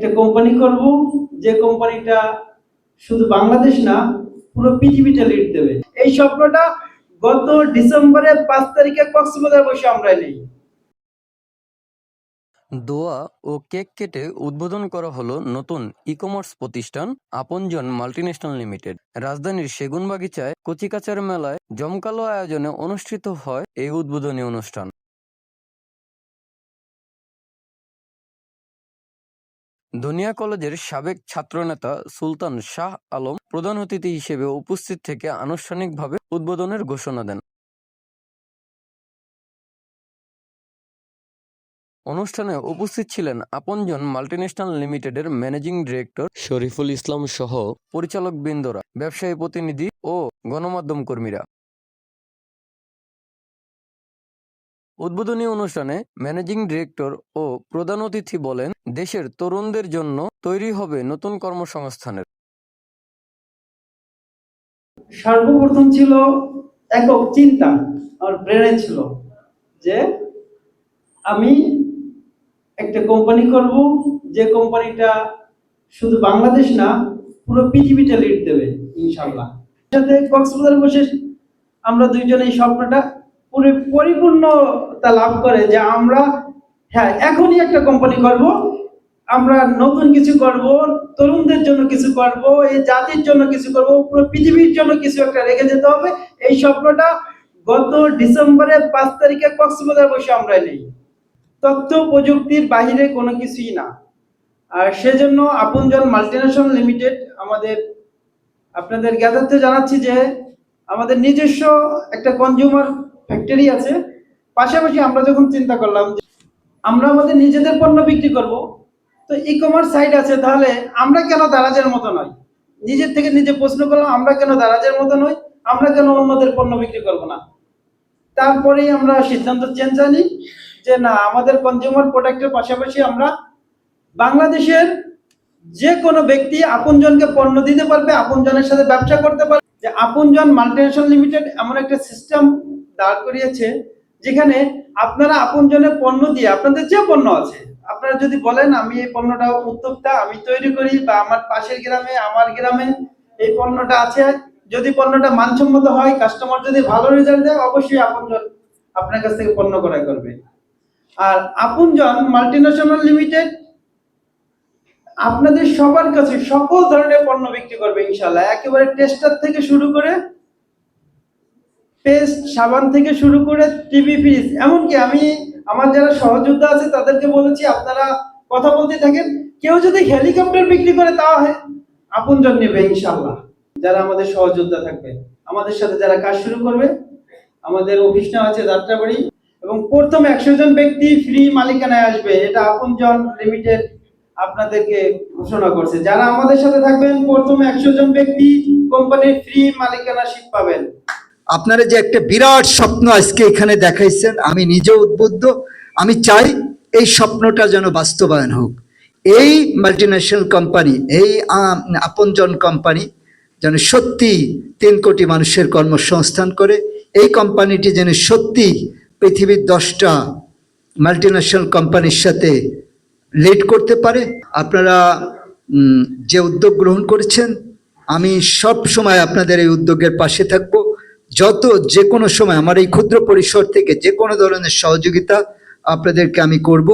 একটা কোম্পানি করব, যে কোম্পানিটা শুধু বাংলাদেশ না, পুরো পৃথিবীটা লিড দেবে। এই স্বপ্নটা গত ডিসেম্বরের পাঁচ তারিখে কক্সবাজার বসে আমরা নেই। দোয়া ও কেক কেটে উদ্বোধন করা হলো নতুন ই কমার্স প্রতিষ্ঠান আপনজন মাল্টিন্যাশনাল লিমিটেড রাজধানীর সেগুনবাগিচায় কচিকাচার মেলায় জমকালো আয়োজনে অনুষ্ঠিত হয় এই উদ্বোধনী অনুষ্ঠান। দুনিয়া কলেজের সাবেক ছাত্রনেতা সুলতান শাহ আলম প্রধান অতিথি হিসেবে উপস্থিত থেকে আনুষ্ঠানিকভাবে উদ্বোধনের ঘোষণা দেন। অনুষ্ঠানে উপস্থিত ছিলেন আপনজন মাল্টিন্যাশনাল লিমিটেডের ম্যানেজিং ডিরেক্টর শরীফুল ইসলাম সহ পরিচালক বৃন্দরা ব্যবসায়ী প্রতিনিধি ও গণমাধ্যম কর্মীরা। উদ্বোধনী অনুষ্ঠানে ম্যানেজিং ডিরেক্টর ও প্রধান অতিথি বলেন, দেশের তরুণদের জন্য তৈরি হবে নতুন কর্মসংস্থানের। সর্বপ্রথম ছিল একক চিন্তা, আমার ব্রেনে ছিল যে আমি একটা কোম্পানি করব, যে কোম্পানিটা শুধু বাংলাদেশ না, পুরো পৃথিবীটা লিড দেবে ইনশাল্লাহ সাথে কক্সবাজার বসে আমরা দুইজন এই স্বপ্নটা পুরো পরিপূর্ণতা লাভ করে যে আমরা হ্যাঁ এখনই একটা কোম্পানি করব, আমরা নতুন কিছু করব, তরুণদের জন্য কিছু করব, এই জাতির জন্য কিছু করব, পুরো পৃথিবীর জন্য কিছু একটা রেখে যেতে হবে। এই স্বপ্নটা গত ডিসেম্বরের পাঁচ তারিখে কক্সবাজার বসে আমরা নেই। তথ্য প্রযুক্তির বাহিরে কোনো কিছুই না। আর সেজন্য আপনজন মাল্টিনেশনাল লিমিটেড আমাদের, আপনাদের জ্ঞাতার্থে জানাচ্ছি যে আমাদের নিজস্ব একটা কনজিউমার ফ্যাক্টরি আছে। পাশাপাশি আমরা যখন চিন্তা করলাম যে আমরা আমাদের নিজেদের পণ্য বিক্রি করব, তো ই কমার্স সাইট আছে, তাহলে আমরা কেন দারাজের মতো নয় নিজের থেকে নিজে প্রশ্ন করলাম, আমরা কেন দারাজের মতো নই? আমরা কেন অন্যদের পণ্য বিক্রি করব না? তারপরেই আমরা সিদ্ধান্ত চেঞ্জ আনি যে না, আমাদের কনজিউমার প্রোডাক্টের পাশাপাশি আমরা বাংলাদেশের যে কোনো ব্যক্তি আপনজনকে পণ্য দিতে পারবে, আপনজনের সাথে ব্যবসা করতে পারবে। যে আপনজন মাল্টিনেশনাল লিমিটেড এমন একটা সিস্টেম দাঁড় করিয়েছে, যেখানে আপনারা আপনজনের পণ্য দিয়ে, আপনাদের যে পণ্য আছে, আপনারা যদি বলেন, আমি এই পণ্যটা উদ্যোক্তা, আমি তৈরি করি বা আমার পাশের গ্রামে, আমার গ্রামে এই পণ্যটা আছে। যদি পণ্যটা মানসম্মত হয় কাস্টমার যদি ভালো রেজাল্ট দেয়, অবশ্যই আপনজন আপনার কাছ থেকে পণ্য ক্রয় করবে। আর আপনজন মাল্টিনেশনাল লিমিটেড আপনাদের সবার কাছে সকল ধরনের পণ্য বিক্রি করবে ইনশাল্লাহ একেবারে টেস্টার থেকে শুরু করে পেস্ট, সাবান থেকে শুরু করে টিভি, ফ্রিজ, এমনকি আমি, আমার যারা সহযোদ্ধা আছে, তাদেরকে বলেছি, আপনারা কথা বলতে থাকেন, কেউ যদি হেলিকপ্টার বিক্রি করে তাও আপনজন নেবে ইনশাল্লাহ যারা আমাদের সহযোদ্ধা থাকবে, আমাদের সাথে যারা কাজ শুরু করবে, আমাদের অফিস নেওয়া আছে যাত্রাবাড়ি, এবং প্রথম একশো জন ব্যক্তি ফ্রি মালিকানায় আসবে। এটা আপনজন লিমিটেড আপনাদেরকে ঘোষণা করছে। যারা আমাদের সাথে থাকবেন, প্রথম একশো জন ব্যক্তি কোম্পানির ফ্রি মালিকানাশিপ পাবেন। আপনারা যে একটা বিরাট স্বপ্ন আজকে এখানে দেখাইছেন, আমি নিজে উদ্বুদ্ধ। আমি চাই এই স্বপ্নটা যেন বাস্তবায়ন হোক। এই মাল্টিন্যাশনাল কোম্পানি এই আপনজন কোম্পানি যেন সত্যি তিন কোটি মানুষের কর্মসংস্থান করে, এই কোম্পানিটি যেন সত্যি পৃথিবীর দশটা মাল্টিন্যাশনাল কোম্পানির সাথে লিড করতে পারে। আপনারা যে উদ্যোগ গ্রহণ করেছেন, আমি সব সময় আপনাদের এই উদ্যোগের পাশে থাকব। যত, যে কোনো সময় আমার এই ক্ষুদ্র পরিসর থেকে যে কোনো ধরনের সহযোগিতা আপনাদেরকে আমি করব।